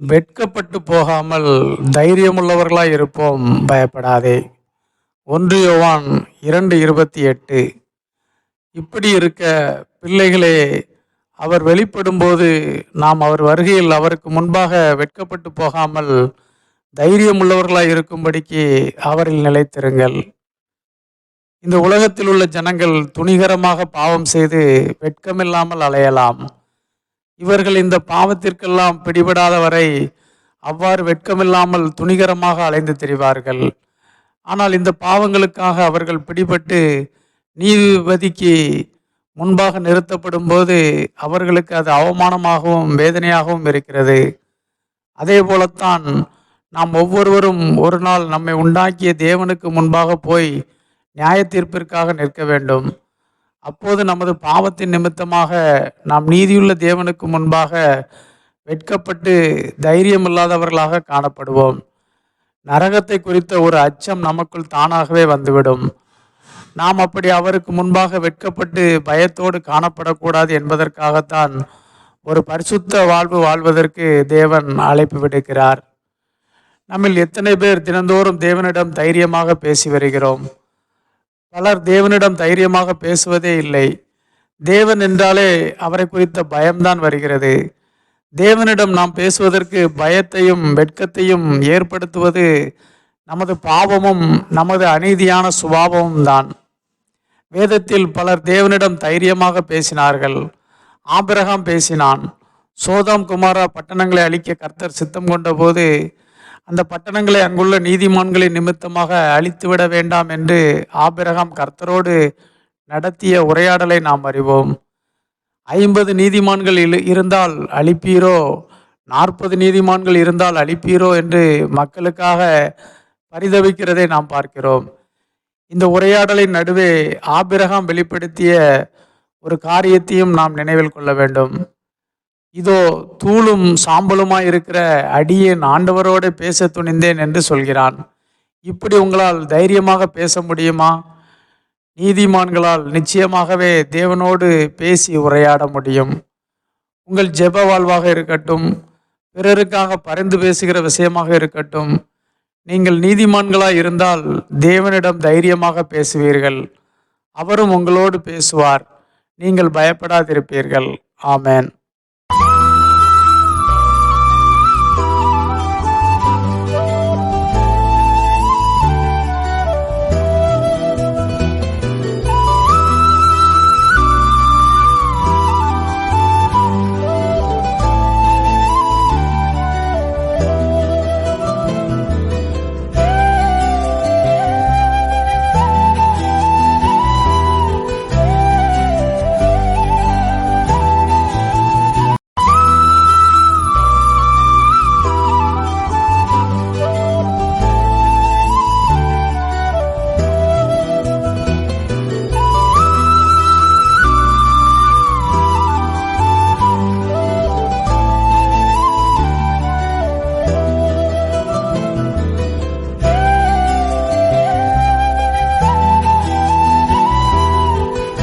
வெட்கப்பட்டு போகாமல் தைரியமுள்ளவர்களாய் இருப்போம். பயப்படாதே. ஒன்று யோவான் இரண்டு இருபத்தி எட்டு. இப்படி இருக்க பிள்ளைகளே அவர் வெளிப்படும்போது நாம் அவர் வருகையில் அவருக்கு முன்பாக வெட்கப்பட்டு போகாமல் தைரியமுள்ளவர்களாய் இருக்கும்படிக்கு அவரில் நிலைத்திருங்கள். இந்த உலகத்தில் உள்ள ஜனங்கள் துணிகரமாக பாவம் செய்து வெட்கமில்லாமல் அலையலாம். இவர்கள் இந்த பாவத்திற்கெல்லாம் பிடிபடாத வரை அவ்வாறு வெட்கமில்லாமல் துணிகரமாக அலைந்து திரிவார்கள். ஆனால் இந்த பாவங்களுக்காக அவர்கள் பிடிபட்டு நீதிபதிக்கு முன்பாக நிறுத்தப்படும் போது அவர்களுக்கு அது அவமானமாகவும் வேதனையாகவும் இருக்கிறது. அதே போலத்தான் நாம் ஒவ்வொருவரும் ஒரு நாள் நம்மை உண்டாக்கிய தேவனுக்கு முன்பாக போய் நியாய தீர்ப்பிற்காக நிற்க வேண்டும். அப்போது நமது பாவத்தின் நிமித்தமாக நாம் நீதியுள்ள தேவனுக்கு முன்பாக வெட்கப்பட்டு தைரியமில்லாதவர்களாக காணப்படுவோம். நரகத்தை குறித்த ஒரு அச்சம் நமக்குள் தானாகவே வந்துவிடும். நாம் அப்படி அவருக்கு முன்பாக வெட்கப்பட்டு பயத்தோடு காணப்படக்கூடாது என்பதற்காகத்தான் ஒரு பரிசுத்த வாழ்வு வாழ்வதற்கு தேவன் அழைப்பு விடுக்கிறார். நம்மில் எத்தனை பேர் தினந்தோறும் தேவனிடம் தைரியமாக பேசி வருகிறோம். பலர் தேவனிடம் தைரியமாக பேசுவதே இல்லை. தேவன் என்றாலே அவரை குறித்த பயம்தான் வருகிறது. தேவனிடம் நாம் பேசுவதற்கு பயத்தையும் வெட்கத்தையும் ஏற்படுத்துவது நமது பாவமும் நமது அநீதியான சுபாவமும் தான் வேதத்தில் பலர் தேவனிடம் தைரியமாக பேசினார்கள். ஆபிரகாம் பேசினான். சோதாம் குமாரா பட்டணங்களை அழிக்க கர்த்தர் சித்தம் கொண்டபோது அந்த பட்டணங்களை அங்குள்ள நீதிமான்களின் நிமித்தமாக அழித்துவிட வேண்டாம் என்று ஆபிரகாம் கர்த்தரோடு நடத்திய உரையாடலை நாம் அறிவோம். ஐம்பது நீதிமான்கள் இருந்தால் அழிப்பீரோ? நாற்பது நீதிமான்கள் இருந்தால் அழிப்பீரோ? என்று மக்களுக்காக பரிதவிக்கிறதை நாம் பார்க்கிறோம். இந்த உரையாடலின் நடுவே ஆபிரகாம் வெளிப்படுத்திய ஒரு காரியத்தையும் நாம் நினைவில் கொள்ள வேண்டும். இதோ தூளும் சாம்பலுமாய் இருக்கிற அடியேன் ஆண்டவரோடு பேச துணிந்தேன் என்று சொல்கிறான். இப்படி உங்களால் தைரியமாக பேச முடியுமா? நீதிமான்களால் நிச்சயமாகவே தேவனோடு பேசி உரையாட முடியும். உங்கள் ஜெப வாழ்வாக இருக்கட்டும் பிறருக்காக பரிந்து பேசுகிற விஷயமாக இருக்கட்டும் நீங்கள் நீதிமான்களாக இருந்தால் தேவனிடம் தைரியமாக பேசுவீர்கள். அவரும் உங்களோடு பேசுவார். நீங்கள் பயப்படாதிருப்பீர்கள். ஆமேன்.